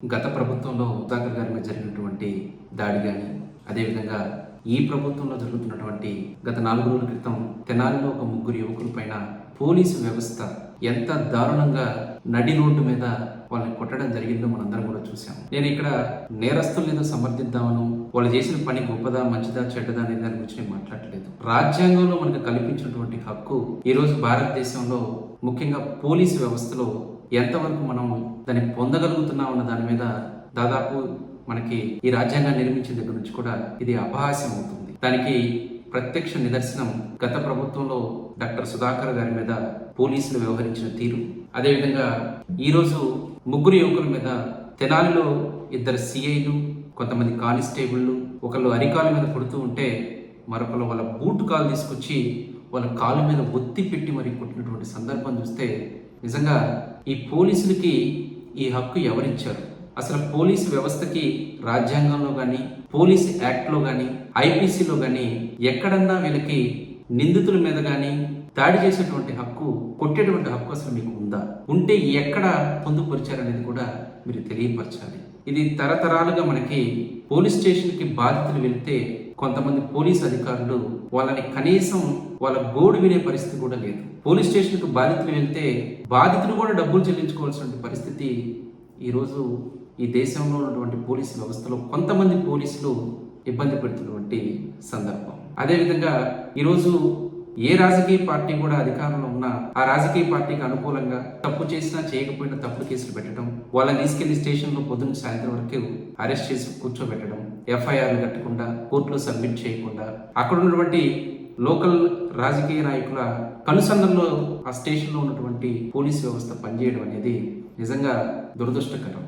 గత ప్రభుత్వంలో సుధాకర్ గారి మీద జరిగినటువంటి దాడి కానీ అదేవిధంగా ఈ ప్రభుత్వంలో జరుగుతున్నటువంటి గత నాలుగు రోజుల క్రితం తెనాలిలో ఒక ముగ్గురు యువకుల పైన పోలీసు వ్యవస్థ ఎంత దారుణంగా నడి రోడ్డు మీద వాళ్ళని కొట్టడం జరిగిందో మనందరం కూడా చూసాం నేను ఇక్కడ నేరస్తులు ఏదో సమర్థిద్దామను వాళ్ళు చేసిన పని గొప్పదా మంచిదా చెడ్డదా అనే దాని గురించి నేను మాట్లాడలేదు. రాజ్యాంగంలో మనకు కల్పించినటువంటి హక్కు ఈరోజు భారతదేశంలో ముఖ్యంగా పోలీసు వ్యవస్థలో ఎంతవరకు మనం దాన్ని పొందగలుగుతున్నాం అన్న దాని మీద దాదాపు మనకి ఈ రాజ్యాంగాన్ని నిర్మించిన దగ్గర నుంచి కూడా ఇది అపహాస్యం అవుతుంది. దానికి ప్రత్యక్ష నిదర్శనం గత ప్రభుత్వంలో డాక్టర్ సుధాకర్ గారి మీద పోలీసులు వ్యవహరించిన తీరు. అదేవిధంగా ఈరోజు ముగ్గురు యువకుల మీద తెనాలిలో ఇద్దరు సిఐలు కొంతమంది కానిస్టేబుళ్ళు ఒకళ్ళు అరికాల మీద కొడుతూ ఉంటే మరొకరు వాళ్ళ బూట్ కాలు తీసుకొచ్చి వాళ్ళ కాలు మీద ఒత్తి పెట్టి మరి కొట్టినటువంటి సందర్భం చూస్తే నిజంగా ఈ పోలీసులకి ఈ హక్కు ఎవరిచ్చారు? అసలు పోలీసు వ్యవస్థకి రాజ్యాంగంలో కానీ పోలీస్ యాక్ట్లో కానీ ఐపీసీలో కానీ ఎక్కడన్నా వీళ్ళకి నిందితుల మీద కానీ దాడి చేసేటువంటి హక్కు కొట్టేటువంటి హక్కు అసలు మీకు ఉందా? ఉంటే ఎక్కడ పొందుపరిచారనేది కూడా మీరు తెలియపరచాలి. ఇది తరతరాలుగా మనకి పోలీస్ స్టేషన్కి బాధితులు వెళ్తే కొంతమంది పోలీస్ అధికారులు వాళ్ళని కనీసం వాళ్ళ గోడు వినే పరిస్థితి కూడా లేదు. పోలీస్ స్టేషన్కి బాధితులు వెళ్తే బాధితులు కూడా డబ్బులు చెల్లించుకోవాల్సిన పరిస్థితి ఈరోజు ఈ దేశంలో ఉన్నటువంటి పోలీస్ వ్యవస్థలో కొంతమంది పోలీసులు ఇబ్బంది పెడుతున్నటువంటి సందర్భం. అదేవిధంగా ఈరోజు ఏ రాజకీయ పార్టీ కూడా అధికారంలో ఉన్నా ఆ రాజకీయ పార్టీకి అనుకూలంగా తప్పు చేసినా చేయకపోయినా తప్పుడు కేసులు పెట్టడం వాళ్ళని తీసుకెళ్ళి స్టేషన్లో పొద్దున్న సాయంత్రం వరకు అరెస్ట్ చేసి కూర్చోబెట్టడం ఎఫ్ఐఆర్లు కట్టకుండా కోర్టులో సబ్మిట్ చేయకుండా అక్కడ ఉన్నటువంటి లోకల్ రాజకీయ నాయకుల కనుసంధంలో ఆ స్టేషన్లో ఉన్నటువంటి పోలీస్ వ్యవస్థ పనిచేయడం అనేది నిజంగా దురదృష్టకరం.